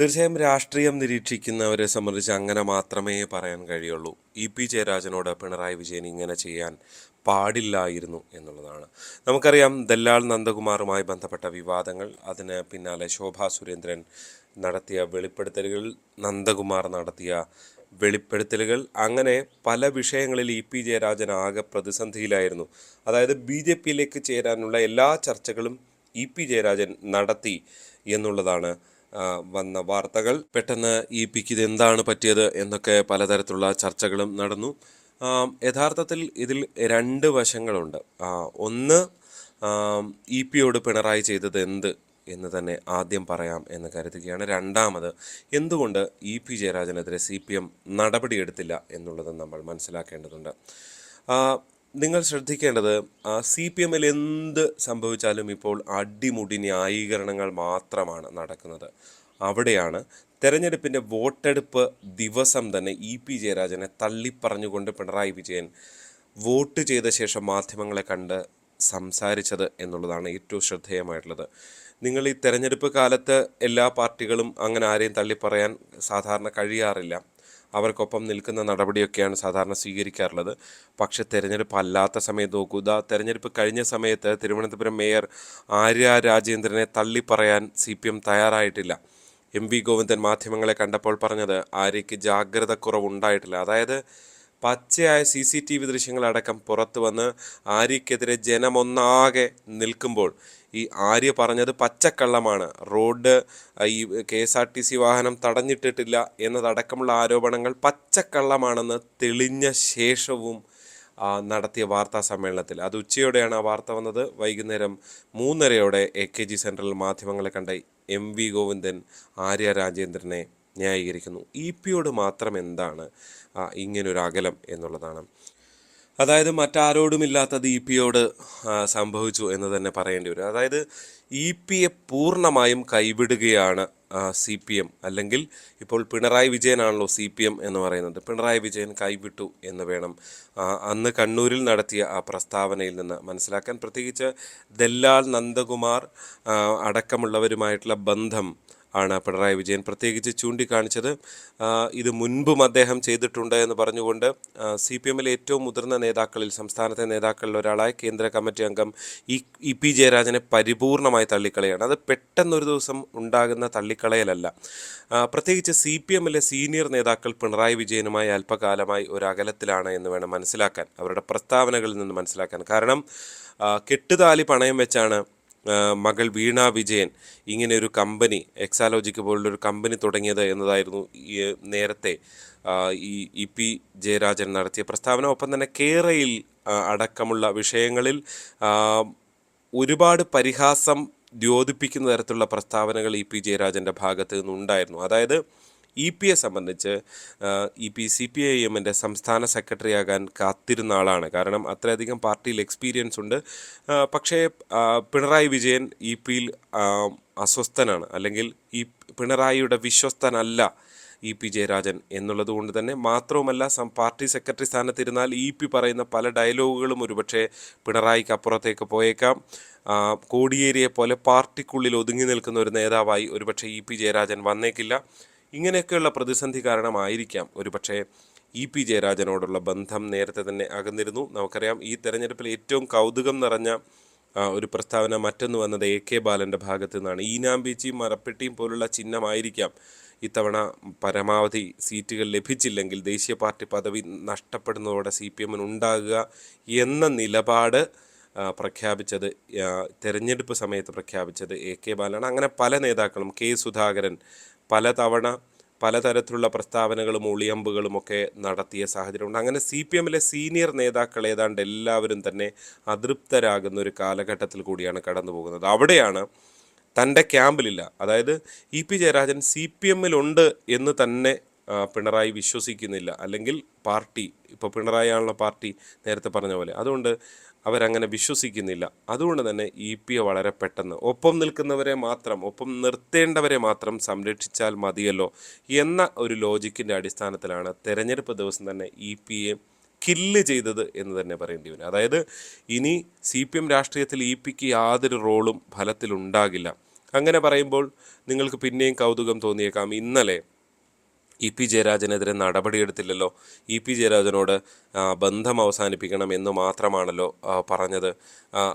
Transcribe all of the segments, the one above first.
തീർച്ചയായും രാഷ്ട്രീയം നിരീക്ഷിക്കുന്നവരെ സംബന്ധിച്ച് അങ്ങനെ മാത്രമേ പറയാൻ കഴിയുള്ളൂ. ഇ പി ജയരാജനോട് പിണറായി വിജയൻ ഇങ്ങനെ ചെയ്യാൻ പാടില്ലായിരുന്നു എന്നുള്ളതാണ്. നമുക്കറിയാം ദല്ലാൾ നന്ദകുമാറുമായി ബന്ധപ്പെട്ട വിവാദങ്ങൾ അതിന് പിന്നാലെ ശോഭാ സുരേന്ദ്രൻ നടത്തിയ വെളിപ്പെടുത്തലുകൾ നന്ദകുമാർ നടത്തിയ വെളിപ്പെടുത്തലുകൾ അങ്ങനെ പല വിഷയങ്ങളിൽ ഇ പി ജയരാജൻ ആകെ പ്രതിസന്ധിയിലായിരുന്നു. അതായത് ബി ജെ പിയിലേക്ക് ചേരാനുള്ള എല്ലാ ചർച്ചകളും ഇ പി ജയരാജൻ നടത്തി എന്നുള്ളതാണ് വന്ന വാർത്തകൾ പെട്ടെന്ന് ഇ പിക്ക് ഇത് എന്താണ് പറ്റിയത് എന്നൊക്കെ പലതരത്തിലുള്ള ചർച്ചകളും നടന്നു. യഥാർത്ഥത്തിൽ ഇതിൽ രണ്ട് വശങ്ങളുണ്ട്. ഒന്ന് ഇ പിയോട് പിണറായി ചെയ്തത് എന്ത് എന്ന് തന്നെ ആദ്യം പറയാം എന്ന് കരുതുകയാണ്. രണ്ടാമത് എന്തുകൊണ്ട് ഇ പി ജയരാജനെതിരെ സി പി എം നടപടിയെടുത്തില്ല എന്നുള്ളത് നമ്മൾ മനസ്സിലാക്കേണ്ടതുണ്ട്. നിങ്ങൾ ശ്രദ്ധിക്കേണ്ടത് സി പി എമ്മിൽ എന്ത് സംഭവിച്ചാലും ഇപ്പോൾ അടിമുടി ന്യായീകരണങ്ങൾ മാത്രമാണ് നടക്കുന്നത്. അവിടെയാണ് തെരഞ്ഞെടുപ്പിന്റെ വോട്ടെടുപ്പ് ദിവസം തന്നെ ഇ പി ജയരാജനെ തള്ളിപ്പറഞ്ഞുകൊണ്ട് പിണറായി വിജയൻ വോട്ട് ചെയ്ത ശേഷം മാധ്യമങ്ങളെ കണ്ട് സംസാരിച്ചത് എന്നുള്ളതാണ് ഏറ്റവും ശ്രദ്ധേയമായിട്ടുള്ളത്. നിങ്ങൾ ഈ തെരഞ്ഞെടുപ്പ് കാലത്ത് എല്ലാ പാർട്ടികളും അങ്ങനെ ആരെയും തള്ളിപ്പറയാൻ സാധാരണ കഴിയാറില്ല. അവർക്കൊപ്പം നിൽക്കുന്ന നടപടിയൊക്കെയാണ് സാധാരണ സ്വീകരിക്കാറുള്ളത്. പക്ഷേ തെരഞ്ഞെടുപ്പ് അല്ലാത്ത സമയത്ത് നോക്കുക തെരഞ്ഞെടുപ്പ് കഴിഞ്ഞ സമയത്ത് തിരുവനന്തപുരം മേയർ ആര്യ രാജേന്ദ്രനെ തള്ളിപ്പറയാൻ സി പി എം തയ്യാറായിട്ടില്ല. എം വി ഗോവിന്ദൻ മാധ്യമങ്ങളെ കണ്ടപ്പോൾ പറഞ്ഞത് ആര്യയ്ക്ക് ജാഗ്രത കുറവുണ്ടായിട്ടില്ല. അതായത് പച്ചയായ സി സി ടി വി ദൃശ്യങ്ങളടക്കം പുറത്തു വന്ന് ആര്യക്കെതിരെ ജനമൊന്നാകെ നിൽക്കുമ്പോൾ ഈ ആര്യ പറഞ്ഞത് പച്ചക്കള്ളമാണ്. റോഡ് ഈ K S R T C വാഹനം തടഞ്ഞിട്ടിട്ടില്ല എന്നതടക്കമുള്ള ആരോപണങ്ങൾ പച്ചക്കള്ളമാണെന്ന് തെളിഞ്ഞ ശേഷവും നടത്തിയ വാർത്താ സമ്മേളനത്തിൽ. അത് ഉച്ചയോടെയാണ് ആ വാർത്ത വന്നത്. വൈകുന്നേരം മൂന്നരയോടെ എ കെ ജി സെൻട്രൽ മാധ്യമങ്ങളെ കണ്ട എം വി ഗോവിന്ദൻ ആര്യ രാജേന്ദ്രനെ ന്യായീകരിക്കുന്നു. ഇ പിയോട് മാത്രം എന്താണ് ഇങ്ങനൊരു അകലം എന്നുള്ളതാണ്. അതായത് മറ്റാരോടുമില്ലാത്തത് ഇ പിയോട് സംഭവിച്ചു എന്ന് തന്നെ പറയേണ്ടി വരും. അതായത് ഇ പിയെ പൂർണമായും കൈവിടുകയാണ് സി പി എം. അല്ലെങ്കിൽ ഇപ്പോൾ പിണറായി വിജയനാണല്ലോ സി പി എം എന്ന് പറയുന്നത്. പിണറായി വിജയൻ കൈവിട്ടു എന്ന് വേണം അന്ന് കണ്ണൂരിൽ നടത്തിയ ആ പ്രസ്താവനയിൽ നിന്ന് മനസ്സിലാക്കാൻ. പ്രത്യേകിച്ച് ദല്ലാൽ നന്ദകുമാർ അടക്കമുള്ളവരുമായിട്ടുള്ള ബന്ധം ആണ് പിണറായി വിജയൻ പ്രത്യേകിച്ച് ചൂണ്ടിക്കാണിച്ചത്. ഇത് മുൻപും അദ്ദേഹം ചെയ്തിട്ടുണ്ട് എന്ന് പറഞ്ഞുകൊണ്ട് സി പി എമ്മിലെ ഏറ്റവും മുതിർന്ന നേതാക്കളിൽ സംസ്ഥാനത്തെ നേതാക്കളിൽ ഒരാളായ കേന്ദ്ര കമ്മിറ്റി അംഗം ഇ ഇ പി ജയരാജനെ പരിപൂർണമായി തള്ളിക്കളയാണ്. അത് പെട്ടെന്നൊരു ദിവസം ഉണ്ടാകുന്ന തള്ളിക്കളയലല്ല. പ്രത്യേകിച്ച് സി പി എമ്മിലെ സീനിയർ നേതാക്കൾ പിണറായി വിജയനുമായി അല്പകാലമായി ഒരു അകലത്തിലാണ് എന്ന് വേണം മനസ്സിലാക്കാൻ അവരുടെ പ്രസ്താവനകളിൽ നിന്ന് മനസ്സിലാക്കാൻ. കാരണം കെട്ടുതാലി പണയം വെച്ചാണ് മകൾ വീണ വിജയൻ ഇങ്ങനെ ഒരു കമ്പനി എക്സാലോജിക്ക് പോലുള്ള ഒരു കമ്പനി തുടങ്ങിയത് എന്നതായിരുന്നു ഈ നേരത്തെ ഈ ഇ പി ജയരാജൻ നടത്തിയ പ്രസ്താവന. ഒപ്പം തന്നെ കേരയിൽ അടക്കമുള്ള വിഷയങ്ങളിൽ ഒരുപാട് പരിഹാസം ദ്യോതിപ്പിക്കുന്ന തരത്തിലുള്ള പ്രസ്താവനകൾ ഇ പി ജയരാജന്റെ ഭാഗത്ത് നിന്നുണ്ടായിരുന്നു. അതായത് ഇ പിയെ സംബന്ധിച്ച് E P C P I എമ്മിന്റെ സംസ്ഥാന സെക്രട്ടറി ആകാൻ കാത്തിരുന്ന ആളാണ്. കാരണം അത്രയധികം പാർട്ടിയിൽ എക്സ്പീരിയൻസ് ഉണ്ട്. പക്ഷേ പിണറായി വിജയൻ ഇ പിയിൽ അസ്വസ്ഥനാണ്. അല്ലെങ്കിൽ ഈ പിണറായിയുടെ വിശ്വസ്തനല്ല ഇ പി ജയരാജൻ എന്നുള്ളത് കൊണ്ട് തന്നെ മാത്രവുമല്ല പാർട്ടി സെക്രട്ടറി സ്ഥാനത്തിരുന്നാൽ ഇ പി പറയുന്ന പല ഡയലോഗുകളും ഒരുപക്ഷെ പിണറായിക്ക് അപ്പുറത്തേക്ക് പോയേക്കാം. കോടിയേരിയെ പോലെ പാർട്ടിക്കുള്ളിൽ ഒതുങ്ങി നിൽക്കുന്ന ഒരു നേതാവായി ഒരുപക്ഷെ ഇ പി ജയരാജൻ വന്നേക്കില്ല. ഇങ്ങനെയൊക്കെയുള്ള പ്രതിസന്ധി കാരണമായിരിക്കാം. ഒരുപക്ഷെ ഇ പി ജയരാജനോടുള്ള ബന്ധം നേരത്തെ തന്നെ അകന്നിരുന്നു. നമുക്കറിയാം ഈ തെരഞ്ഞെടുപ്പിൽ ഏറ്റവും കൗതുകം നിറഞ്ഞ ഒരു പ്രസ്താവന മറ്റൊന്ന് വന്നത് എ കെ ബാലന്റെ ഭാഗത്തു നിന്നാണ്. ഈനാമ്പീച്ചിയും മരപ്പെട്ടിയും പോലുള്ള ചിഹ്നമായിരിക്കാം ഇത്തവണ പരമാവധി സീറ്റുകൾ ലഭിച്ചില്ലെങ്കിൽ ദേശീയ പാർട്ടി പദവി നഷ്ടപ്പെടുന്നതോടെ സി പി എമ്മിന് ഉണ്ടാകുക എന്ന നിലപാട് പ്രഖ്യാപിച്ചത് തെരഞ്ഞെടുപ്പ് സമയത്ത് പ്രഖ്യാപിച്ചത് എ കെ ബാലാണ് അങ്ങനെ പല നേതാക്കളും കെ സുധാകരൻ പലതവണ പലതരത്തിലുള്ള പ്രസ്താവനകളും ഒളിയമ്പുകളും ഒക്കെ നടത്തിയ സാഹചര്യമുണ്ട്. അങ്ങനെ സി പി എമ്മിലെ സീനിയർ നേതാക്കൾ ഏതാണ്ട് എല്ലാവരും തന്നെ അതൃപ്തരാകുന്ന ഒരു കാലഘട്ടത്തിൽ കൂടിയാണ് കടന്നു പോകുന്നത്. അവിടെയാണ് തന്റെ ക്യാമ്പിലില്ല. അതായത് E P Jayarajan C P എമ്മിലുണ്ട് എന്ന് തന്നെ പിണറായി വിശ്വസിക്കുന്നില്ല. അല്ലെങ്കിൽ പാർട്ടി ഇപ്പോൾ പിണറായി ആണുള്ള പാർട്ടി നേരത്തെ പറഞ്ഞ പോലെ. അതുകൊണ്ട് അവരങ്ങനെ വിശ്വസിക്കുന്നില്ല. അതുകൊണ്ട് തന്നെ ഇ പി എ വളരെ പെട്ടെന്ന് ഒപ്പം നിൽക്കുന്നവരെ മാത്രം ഒപ്പം നിർത്തേണ്ടവരെ മാത്രം സംരക്ഷിച്ചാൽ മതിയല്ലോ എന്ന ഒരു ലോജിക്കിന്റെ അടിസ്ഥാനത്തിലാണ് തെരഞ്ഞെടുപ്പ് ദിവസം തന്നെ ഇ പി എ കില്ല് ചെയ്തത് എന്ന് തന്നെ പറയേണ്ടി വരും. അതായത് ഇനി സി പി എം രാഷ്ട്രീയത്തിൽ ഇ പിക്ക് യാതൊരു റോളും ഫലത്തിലുണ്ടാകില്ല. അങ്ങനെ പറയുമ്പോൾ നിങ്ങൾക്ക് പിന്നെയും കൗതുകം തോന്നിയേക്കാം. ഇന്നലെ ഇ പി ജയരാജനെതിരെ നടപടിയെടുത്തില്ലല്ലോ. ഇ പി ജയരാജനോട് ബന്ധം അവസാനിപ്പിക്കണം എന്ന് മാത്രമാണല്ലോ പറഞ്ഞത്.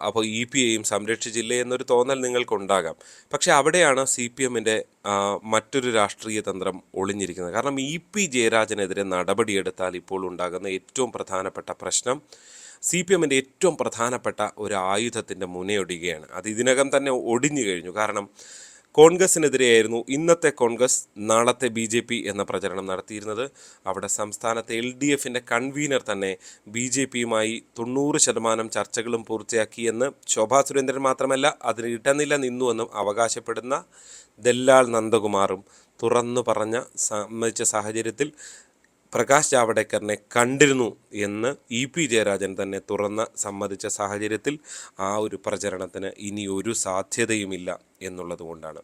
അപ്പോൾ ഇ പി എയും സംരക്ഷിച്ചില്ലേ എന്നൊരു തോന്നൽ നിങ്ങൾക്കുണ്ടാകാം. പക്ഷെ അവിടെയാണ് സി പി എമ്മിന്റെ മറ്റൊരു രാഷ്ട്രീയ തന്ത്രം ഒളിഞ്ഞിരിക്കുന്നത്. കാരണം ഇ പി ജയരാജനെതിരെ നടപടിയെടുത്താൽ ഇപ്പോൾ ഉണ്ടാകുന്ന ഏറ്റവും പ്രധാനപ്പെട്ട പ്രശ്നം സി പി എമ്മിന്റെ ഏറ്റവും പ്രധാനപ്പെട്ട ഒരു ആയുധത്തിന്റെ മുനയൊടിയുകയാണ്. അത് ഇതിനകം തന്നെ ഒടിഞ്ഞു കഴിഞ്ഞു. കാരണം കോൺഗ്രസിനെതിരെയായിരുന്നു ഇന്നത്തെ കോൺഗ്രസ് നാളത്തെ ബി ജെ പി എന്ന പ്രചരണം നടത്തിയിരുന്നത്. അവിടെ സംസ്ഥാനത്തെ എൽ ഡി എഫിന്റെ കൺവീനർ തന്നെ ബി ജെ പിയുമായി തൊണ്ണൂറ് ശതമാനം ചർച്ചകളും പൂർത്തിയാക്കിയെന്ന് ശോഭാ സുരേന്ദ്രൻ മാത്രമല്ല അതിന് ഇടനില നിന്നുവെന്നും അവകാശപ്പെടുന്ന ദല്ലാൽ നന്ദകുമാറും തുറന്നു പറഞ്ഞ സമ്മതിച്ച സാഹചര്യത്തിൽ പ്രകാശ് ജാവഡേക്കറിനെ കണ്ടിരുന്നു എന്ന് ഇ പി ജയരാജൻ തന്നെ തുറന്ന് സമ്മതിച്ച സാഹചര്യത്തിൽ ആ ഒരു പ്രചരണത്തിന് ഇനി ഒരു സാധ്യതയുമില്ല എന്നുള്ളതുകൊണ്ടാണ്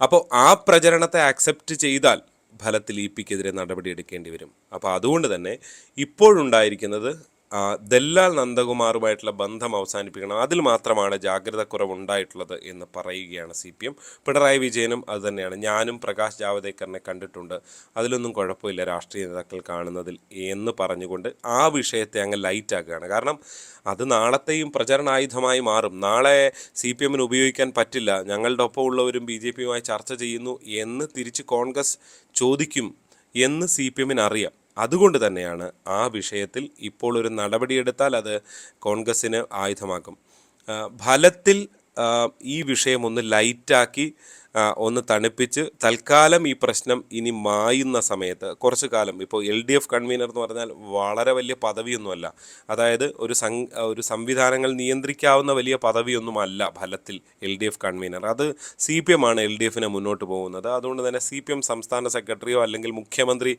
അപ്പോൾ ആ പ്രചരണത്തെ ആക്സെപ്റ്റ് ചെയ്താൽ ഫലത്തിൽ ഇ പിക്കെതിരെ നടപടിയെടുക്കേണ്ടി വരും. അപ്പോൾ അതുകൊണ്ട് തന്നെ ഇപ്പോഴുണ്ടായിരിക്കുന്നത് ദല്ലാൽ നന്ദകുമാറുമായിട്ടുള്ള ബന്ധം അവസാനിപ്പിക്കണം. അതിൽ മാത്രമാണ് ജാഗ്രത കുറവുണ്ടായിട്ടുള്ളത് എന്ന് പറയുകയാണ് സി പി എം. പിണറായി വിജയനും അതുതന്നെയാണ് ഞാനും പ്രകാശ് ജാവദേക്കറിനെ കണ്ടിട്ടുണ്ട്. അതിലൊന്നും കുഴപ്പമില്ല രാഷ്ട്രീയ നേതാക്കൾ കാണുന്നതിൽ എന്ന് പറഞ്ഞുകൊണ്ട് ആ വിഷയത്തെ അങ്ങ് ലൈറ്റാക്കുകയാണ് കാരണം അത് നാളത്തെയും പ്രചരണായുധമായി മാറും. നാളെ സി പി എമ്മിന് ഉപയോഗിക്കാൻ പറ്റില്ല. ഞങ്ങളുടെ ഒപ്പം ഉള്ളവരും ബി ജെ പിയുമായി ചർച്ച ചെയ്യുന്നു എന്ന് തിരിച്ച് കോൺഗ്രസ് ചോദിക്കും എന്ന് സി പി എമ്മിന് അറിയാം. അതുകൊണ്ട് തന്നെയാണ് ആ വിഷയത്തിൽ ഇപ്പോൾ ഒരു നടപടിയെടുത്താൽ അത് കോൺഗ്രസ്സിന് ആയുധമാക്കും. ഫലത്തിൽ ഈ വിഷയം ഒന്ന് ലൈറ്റാക്കി ഒന്ന് തണുപ്പിച്ച് തൽക്കാലം ഈ പ്രശ്നം ഇനി മായുന്ന സമയത്ത് കുറച്ച് കാലം ഇപ്പോൾ എൽ ഡി എഫ് കൺവീനർ എന്ന് പറഞ്ഞാൽ വളരെ വലിയ പദവിയൊന്നുമല്ല. അതായത് ഒരു സം ഒരു സംവിധാനങ്ങൾ നിയന്ത്രിക്കാവുന്ന വലിയ പദവിയൊന്നുമല്ല ഫലത്തിൽ എൽ ഡി എഫ് കൺവീനർ അത് സി പി എം ആണ് എൽ ഡി എഫിനെ മുന്നോട്ട് പോകുന്നത്. അതുകൊണ്ട് തന്നെ സി പി എം സംസ്ഥാന സെക്രട്ടറിയോ അല്ലെങ്കിൽ മുഖ്യമന്ത്രി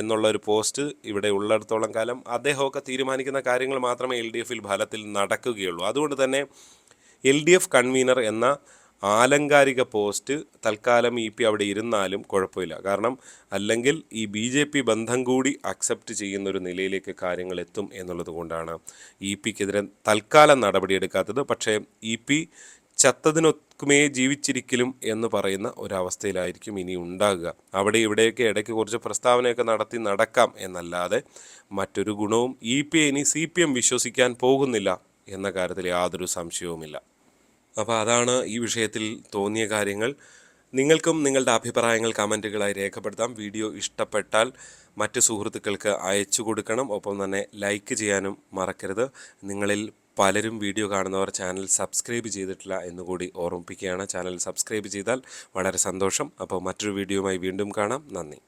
എന്നുള്ള ഒരു പോസ്റ്റ് ഇവിടെ ഉള്ളിടത്തോളം കാലം അദ്ദേഹമൊക്കെ തീരുമാനിക്കുന്ന കാര്യങ്ങൾ മാത്രമേ എൽ ഡി എഫിൽ ഫലത്തിൽ നടക്കുകയുള്ളൂ. അതുകൊണ്ട് തന്നെ എൽ ഡി എഫ് കൺവീനർ എന്ന ആലങ്കാരിക പോസ്റ്റ് തൽക്കാലം ഇ പി അവിടെ ഇരുന്നാലും കുഴപ്പമില്ല. കാരണം അല്ലെങ്കിൽ ഈ ബി ജെ പി ബന്ധം കൂടി അക്സെപ്റ്റ് ചെയ്യുന്ന ഒരു നിലയിലേക്ക് കാര്യങ്ങൾ എത്തും എന്നുള്ളത് കൊണ്ടാണ് ഇ പിക്കെതിരെ തൽക്കാലം നടപടിയെടുക്കാത്തത്. പക്ഷേ ഇ പി ചത്തതിനൊക്കുമേ ജീവിച്ചിരിക്കലും എന്ന് പറയുന്ന ഒരവസ്ഥയിലായിരിക്കും ഇനി ഉണ്ടാകുക. അവിടെ ഇവിടെയൊക്കെ ഇടയ്ക്ക് കുറച്ച് പ്രസ്താവനയൊക്കെ നടത്തി നടക്കാം എന്നല്ലാതെ മറ്റൊരു ഗുണവും ഇ പി ഇനി സി പി എം വിശ്വസിക്കാൻ പോകുന്നില്ല എന്ന കാര്യത്തിൽ യാതൊരു സംശയവുമില്ല. അപ്പോൾ അതാണ് ഈ വിഷയത്തിൽ തോന്നിയ കാര്യങ്ങൾ. നിങ്ങൾക്കും നിങ്ങളുടെ അഭിപ്രായങ്ങൾ കമന്റുകളായി രേഖപ്പെടുത്താം. വീഡിയോ ഇഷ്ടപ്പെട്ടാൽ മറ്റ് സുഹൃത്തുക്കൾക്ക് അയച്ചു കൊടുക്കണം. ഒപ്പം തന്നെ ലൈക്ക് ചെയ്യാനും മറക്കരുത്. നിങ്ങളിൽ പലരും വീഡിയോ കാണുന്നവർ ചാനൽ സബ്സ്ക്രൈബ് ചെയ്തിട്ടില്ല എന്നുകൂടി ഓർമ്മിപ്പിക്കുകയാണ്. ചാനൽ സബ്സ്ക്രൈബ് ചെയ്താൽ വളരെ സന്തോഷം. അപ്പോൾ മറ്റൊരു വീഡിയോയുമായി വീണ്ടും കാണാം. നന്ദി.